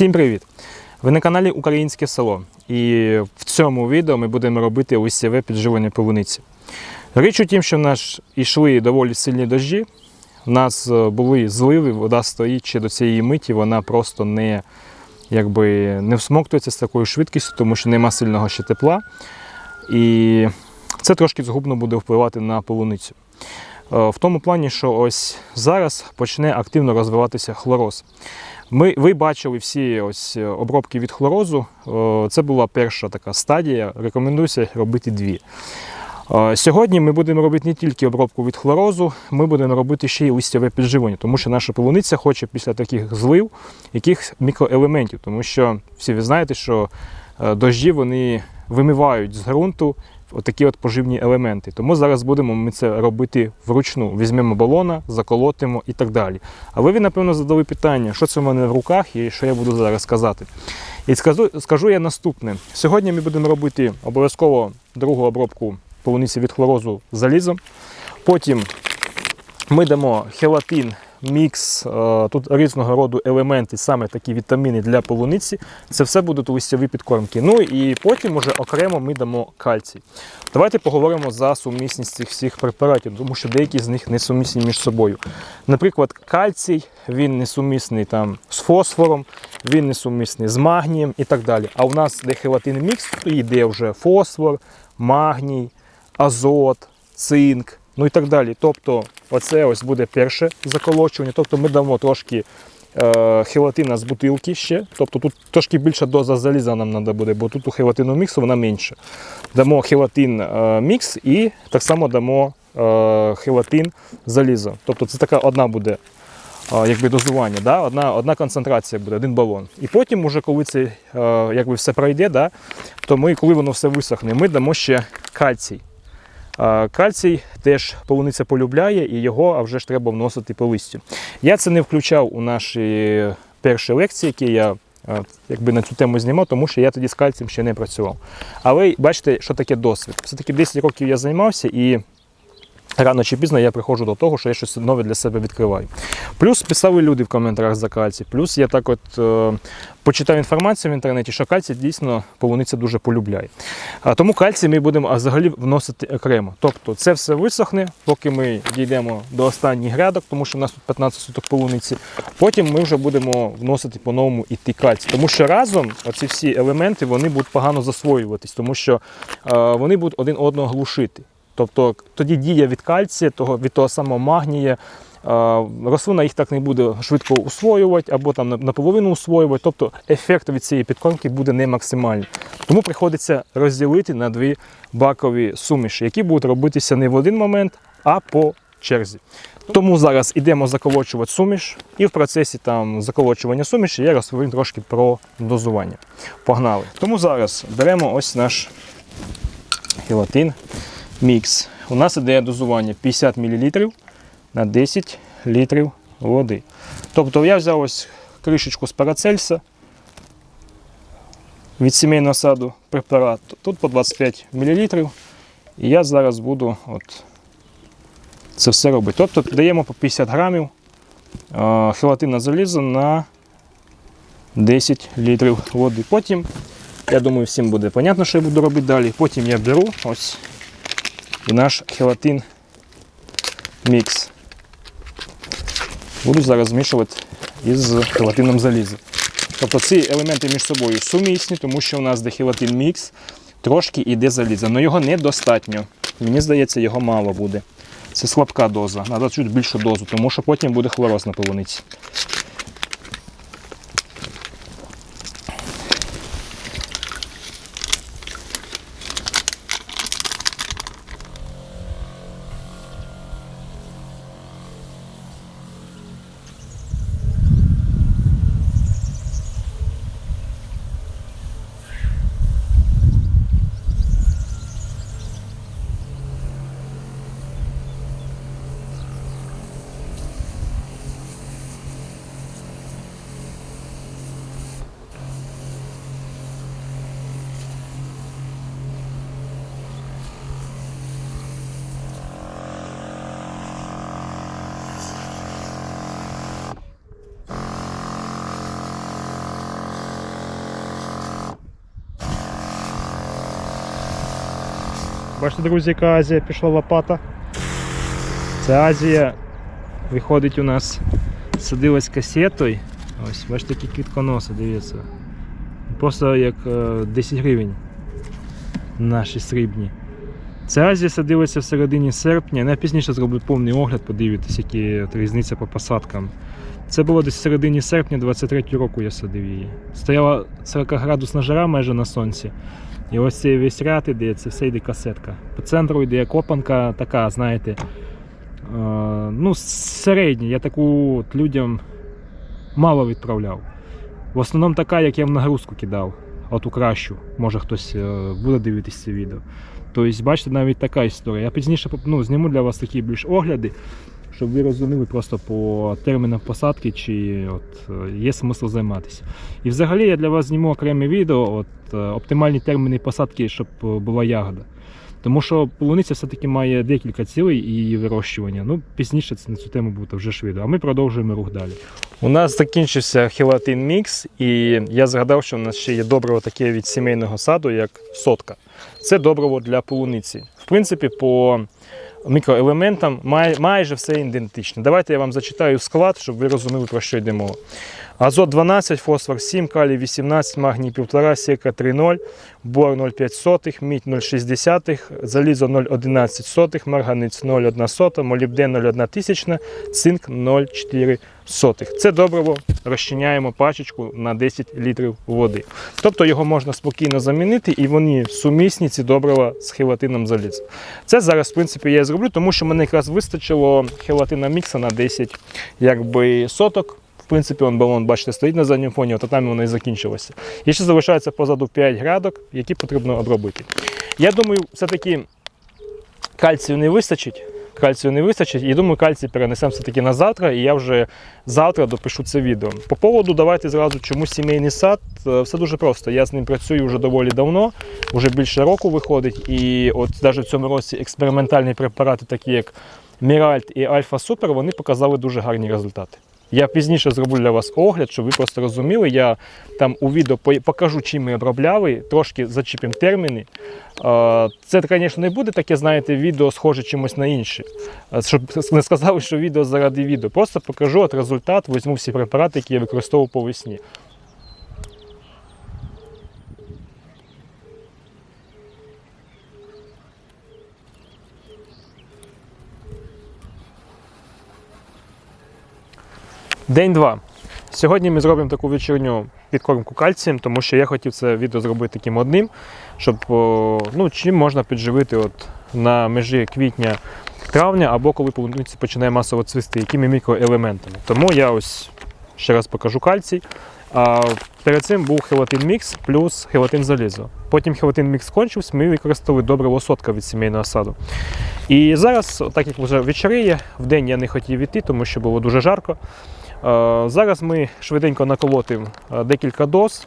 Всім привіт! Ви на каналі Українське село. І в цьому відео ми будемо робити листєве підживлення полуниці. Річ у тім, що в нас йшли доволі сильні дощі. У нас е, були зливи, вода стоїть ще до цієї миті, вона просто не, якби, не всмоктується з такою швидкістю, тому що нема сильного ще тепла. І це трошки згубно буде впливати на полуницю. Е, В тому плані, що ось зараз почне активно розвиватися хлороз. Ми, ви бачили всі ось е, обробки від хлорозу. Е, Це була перша така стадія. Рекомендується робити дві. Сьогодні ми будемо робити не тільки обробку від хлорозу, ми будемо робити ще й листєве підживлення, тому що наша полуниця хоче після таких злив якихось мікроелементів, тому що всі ви знаєте, що дощі вони вимивають з ґрунту отакі от поживні елементи. Тому зараз будемо ми це робити вручну. Візьмемо балона, заколотимо і так далі. А ви, напевно, задали питання, що це в мене в руках і що я буду зараз казати. І скажу, скажу я наступне. Сьогодні ми будемо робити обов'язково другу обробку полуниці від хлорозу залізом. Потім ми дамо хелатин, мікс, е, тут різного роду елементи, саме такі вітаміни для полуниці. Це все будуть листєві підкормки. Ну і потім уже окремо ми дамо кальцій. Давайте поговоримо за сумісність цих всіх препаратів, тому що деякі з них не сумісні між собою. Наприклад, кальцій, він не сумісний там з фосфором, він не сумісний з магнієм і так далі. А у нас де мікс, то йде вже фосфор, магній, азот, цинк, ну і так далі. Тобто, оце ось буде перше заколочування. Тобто ми дамо трошки е, хелатина з бутилки ще. Тобто тут трошки більша доза заліза нам треба буде, бо тут у хелатину міксу вона менша. Дамо хелатин е, мікс і так само дамо е, хелатин заліза. Тобто це така одна буде а, якби дозування, да? одна, одна концентрація буде, один балон. І потім, уже, коли це е, якби все пройде, да? то ми, коли воно все висохне, ми дамо ще кальцій. Кальцій теж полуниця полюбляє і його а вже ж треба вносити по листю. Я це не включав у наші перші лекції, які я якби на цю тему знімав, тому що я тоді з кальцієм ще не працював. Але бачите, що таке досвід. Все-таки 10 років я займався і рано чи пізно я приходжу до того, що я щось нове для себе відкриваю. Плюс писали люди в коментарях за кальцій. Плюс я так от е, почитав інформацію в інтернеті, що кальцій дійсно полуниця дуже полюбляє. А тому кальцій ми будемо взагалі вносити окремо. Тобто це все висохне, поки ми дійдемо до останніх грядок, тому що у нас тут 15 суток полуниці. Потім ми вже будемо вносити по-новому іти кальцій. Тому що разом оці всі елементи вони будуть погано засвоюватись, тому що е, вони будуть один одного глушити. Тобто тоді дія від кальція, того, від того самого магнія, рослина їх так не буде швидко усвоювати або там наполовину усвоювати. Тобто ефект від цієї підкормки буде не максимальний. Тому приходиться розділити на дві бакові суміші, які будуть робитися не в один момент, а по черзі. Тому зараз йдемо заколочувати суміш, і в процесі там заколочування суміші я розповім трошки про дозування. Погнали. Тому зараз беремо ось наш хелатин мікс. У нас іде дозування 50 мл на 10 літрів води. Тобто я взяв ось кришечку з парацельса від сімейного саду препарат. Тут по 25 мл. І я зараз буду от це все робити. Тобто даємо по 50 грамів хелатина заліза на 10 літрів води. Потім, я думаю, всім буде понятно, що я буду робити далі. Потім я беру ось і наш хелатин мікс. Буду зараз змішувати із хелатином заліза. Тобто ці елементи між собою сумісні, тому що у нас де хелатин мікс трошки йде заліза. але його недостатньо. Мені здається, його мало буде. Це слабка доза. Треба чуть більшу дозу, тому що потім буде хлороз на полуниці. Бачите, друзі, яка Азія пішла лопата. Це Азія виходить у нас садилась касетою. Ось, бачите, які квітконоси, дивіться. Просто як е, 10 гривень наші срібні. Ця Азія садилася в середині серпня. Я пізніше зроблю повний огляд, подивитися, які різниця по посадкам. Це було десь в середині серпня 23 року я садив її. Стояла 40 градусна жара майже на сонці. І ось цей весь ряд іде, це все йде касетка. По центру йде копанка така, знаєте, е, ну, середня. Я таку от людям мало відправляв. В основному така, як я в нагрузку кидав, от у кращу. Може хтось е, буде дивитися це відео. Тобто, бачите, навіть така історія. Я пізніше ну, зніму для вас такі більш огляди, щоб ви розуміли просто по термінах посадки, чи от, є смисл займатися. І взагалі я для вас зніму окреме відео, от, е, оптимальні терміни посадки, щоб е, була ягода. Тому що полуниця все-таки має декілька цілей і вирощування. Ну, пізніше це на цю тему буде вже ж відео. А ми продовжуємо рух далі. У нас закінчився хелатин мікс, і я згадав, що у нас ще є добриво таке від сімейного саду, як сотка. Це добриво для полуниці. В принципі, по мікроелементам май, майже все ідентичне. Давайте я вам зачитаю склад, щоб ви розуміли, про що йде мова. Азот 12, фосфор 7, калій 18, магній 1,5, сірка 3,0, бор 0,5, мідь 0,6, залізо 0,11, марганець 0,1, молібден 0,1 тисячна, цинк 0,4. Це добриво розчиняємо пачечку на 10 літрів води. Тобто його можна спокійно замінити, і вони сумісні, ці добрива з хелатином заліза. Це зараз, в принципі, я зроблю, тому що мене якраз вистачило хелатина мікса на 10 якби, соток. Принципі, он балон, бачите, стоїть на задньому фоні, от там воно і закінчилося. І ще залишається позаду 5 грядок, які потрібно обробити. Я думаю, все-таки кальцію не вистачить. Кальцію не вистачить, і думаю, кальцій перенесемо все-таки на завтра, і я вже завтра допишу це відео. По поводу, давайте зразу чому сімейний сад. Е, Все дуже просто. Я з ним працюю вже доволі давно, вже більше року виходить. І от навіть в цьому році експериментальні препарати, такі як Міральт і Альфа Супер, вони показали дуже гарні результати. Я пізніше зроблю для вас огляд, щоб ви просто розуміли. Я там у відео покажу, чим ми обробляли, трошки зачіпім терміни. Це, звісно, не буде таке, знаєте, відео схоже чимось на інше. Щоб не сказали, що відео заради відео. Просто покажу от результат, візьму всі препарати, які я використовував по весні. День 2. Сьогодні ми зробимо таку вечірню підкормку кальцієм, тому що я хотів це відео зробити таким одним, щоб ну, чим можна підживити от на межі квітня-травня або коли полуниці починає масово цвісти, якими мікроелементами. Тому я ось ще раз покажу кальцій. А перед цим був хелатин мікс плюс хелатин залізо. Потім хелатин мікс скончився, ми використали добриво сотка від сімейного саду. І зараз, так як вже вечоріє, в день я не хотів іти, тому що було дуже жарко. Е, Зараз ми швиденько наколотимо е, декілька доз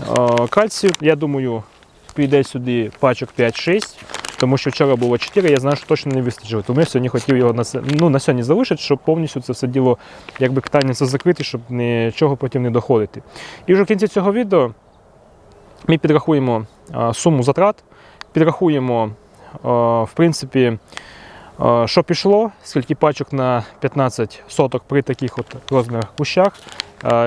е, кальцію. Я думаю, піде сюди пачок 5-6, тому що вчора було 4, я знаю, що точно не вистачило. Тому я сьогодні хотів його на, ну, на сьогодні залишити, щоб повністю це все діло, якби питання це закрити, щоб нічого потім не доходити. І вже в кінці цього відео ми підрахуємо суму затрат, підрахуємо, в принципі, Що пішло, скільки пачок на 15 соток при таких от розмірах кущах.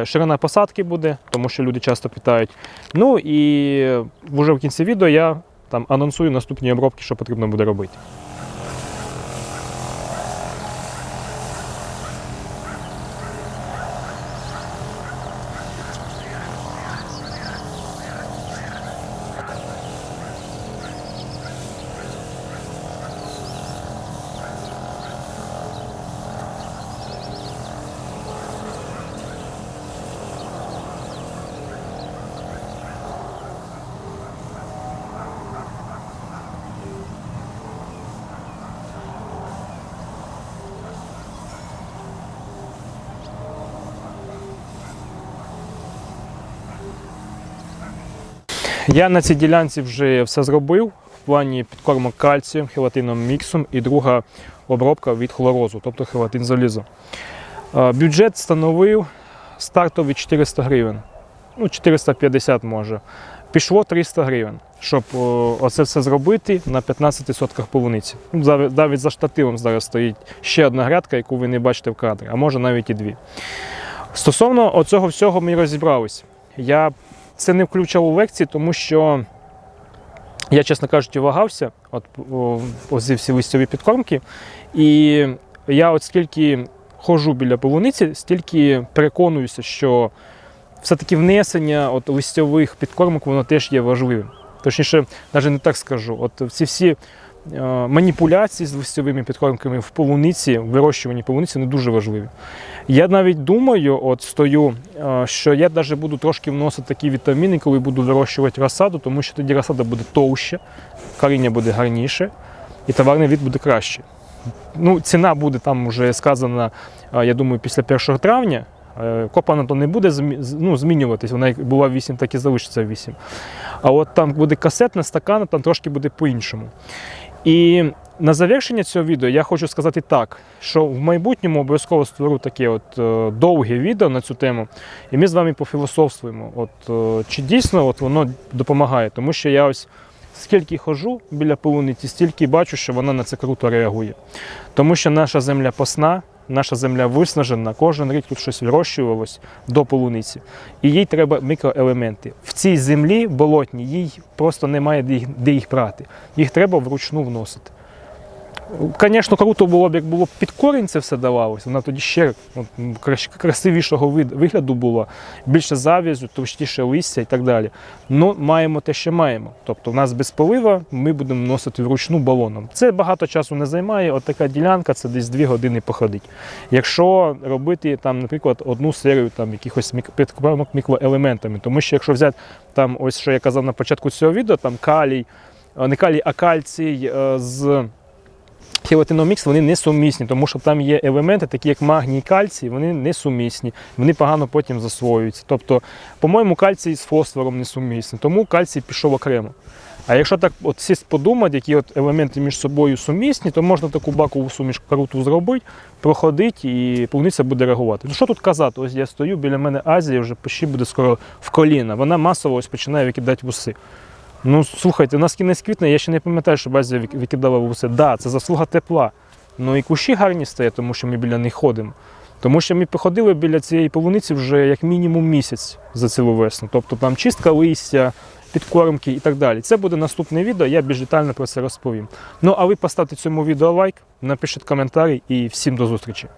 Ширина посадки буде, тому що люди часто питають. Ну і вже в кінці відео я там анонсую наступні обробки, що потрібно буде робити. Я на цій ділянці вже все зробив в плані підкормок кальцієм, хелатином міксом і друга обробка від хлорозу, тобто хелатин залізо. Е, Бюджет становив стартовий 400 гривень, ну 450 може. Пішло 300 гривень, щоб о, оце все зробити на 15 сотках полуниці. Ну, Навіть за штативом зараз стоїть ще одна грядка, яку ви не бачите в кадрі, а може навіть і дві. Стосовно оцього всього ми розібралися. Я це не включав у лекції, тому що я, чесно кажучи, вагався от, ось всі листові підкормки. І я от скільки ходжу біля полуниці, стільки переконуюся, що все-таки внесення от листових підкормок воно теж є важливим. Точніше, навіть не так скажу. От ці всі маніпуляції з листовими підкормками в полуниці, в вирощуванні полуниці не дуже важливі. Я навіть думаю, от стою, е, що я навіть буду трошки вносити такі вітаміни, коли буду вирощувати розсаду, тому що тоді розсада буде товще, коріння буде гарніше і товарний від буде краще. Ну, ціна буде там вже сказана, е, я думаю, після 1 травня. Е, Копана то не буде ну, змінюватись, вона як була 8, так і залишиться 8. А от там буде касетна стакана, там трошки буде по-іншому. І на завершення цього відео я хочу сказати так, що в майбутньому обов'язково створю таке от е, довге відео на цю тему, і ми з вами пофілософствуємо, от, е, чи дійсно от воно допомагає. Тому що я ось скільки хожу біля полуниці, стільки бачу, що вона на це круто реагує. Тому що наша земля посна, наша земля виснажена, кожен рік тут щось вирощувалось до полуниці. І їй треба мікроелементи. В цій землі болотній їй просто немає де їх брати. Їх треба вручну вносити. Звісно, круто було б, як було під корінь це все давалося, вона тоді ще от, красивішого вигляду була, більше зав'язу, товстіше листя і так далі. Ну, маємо те, що маємо. Тобто, в нас без полива ми будемо носити вручну балоном. Це багато часу не займає. От така ділянка це десь 2 години походить. Якщо робити там, наприклад, одну серію там якихось підкормок мікроелементами, тому що якщо взяти там, ось що я казав на початку цього відео, там калій, не калій, а кальцій е, з Хілотиномікс вони не сумісні, тому що там є елементи, такі як магній і кальцій, вони не сумісні, вони погано потім засвоюються. Тобто, по-моєму, кальцій з фосфором не сумісні, тому кальцій пішов окремо. А якщо так от сість подумати, які от елементи між собою сумісні, то можна таку бакову суміш круту зробити, проходити і полуниця буде реагувати. Ну що тут казати? Ось я стою, біля мене Азія вже почти буде скоро в коліна. Вона масово ось починає викидати вуси. Ну, слухайте, у нас кінець квітня, я ще не пам'ятаю, що вик- викидала вуси. Так, да, це заслуга тепла. Ну і кущі гарні стоять, тому що ми біля них ходимо. Тому що ми походили біля цієї полуниці вже як мінімум місяць за цілу весну. Тобто там чистка листя, підкормки і так далі. Це буде наступне відео, я більш детально про це розповім. Ну а ви поставте цьому відео лайк, напишіть коментарі і всім до зустрічі.